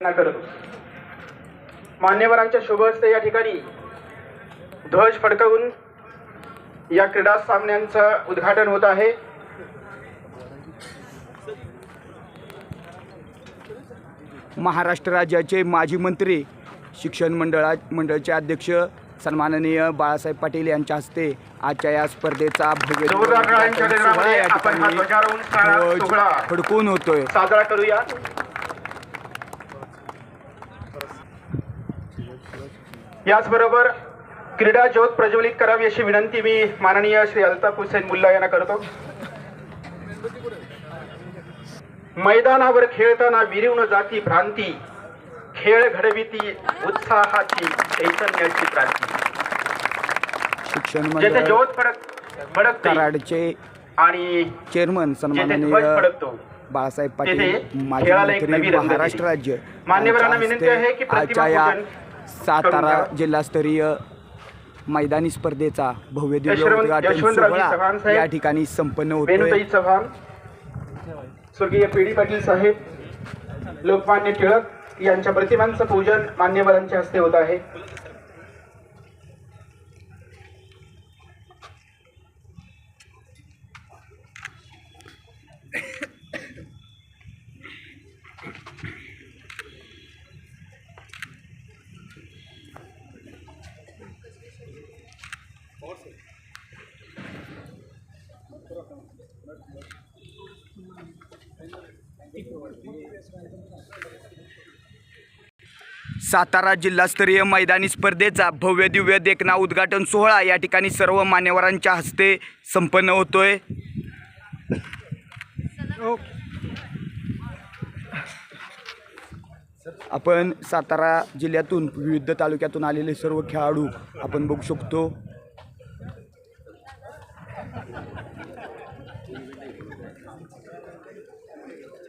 करतो मान्यवरांच्या शुभ हस्ते या ठिकाणी ध्वज फडकवून या क्रीडा सामन्यांचं उद्घाटन होत आहे. महाराष्ट्र राज्याचे माजी मंत्री शिक्षण मंडळा मंडळाचे अध्यक्ष सन्माननीय बाळासाहेब पाटील यांच्या हस्ते आजच्या या स्पर्धेचा भव्य ध्वज फडकून होतोय. साजरा करूया. याचबरोबर क्रीडा ज्योत प्रज्वलित करावी अशी विनंती मी माननीय श्री अल्ताफ हुसेन मुल्ला यांना करतो मैदानावर खेळताना विरीव जाती भ्रांती खेळ घडविती उत्साहाची चैतन्याची क्रांती शिक्षण जेथे ज्योत फडक फडकते आणि चेअरमन सन्माननीय फडकतो बाळासाहेब पाटील महाराष्ट्र. राज्य मान्यवरांना विनंती आहे की आजच्या या सातारा. जिल्हास्तरीय मैदानी स्पर्धेचा भव्य दिव्य उद्घाटन सोहळा या ठिकाणी संपन्न होतोय चव्हाण स्वर्गीय पी डी पाटील साहेब लोकमान्य टिळक यांच्या प्रतिमांचं पूजन मान्यवरांच्या हस्ते होत आहे सातारा जिल्हास्तरीय मैदानी स्पर्धेचा भव्य दिव्य देखना उद्घाटन सोहळा या ठिकाणी सर्व मान्यवरांच्या हस्ते संपन्न होतोय. आपण सातारा जिल्ह्यातून विविध तालुक्यातून आलेले सर्व खेळाडू आपण बघू शकतो. Thank you.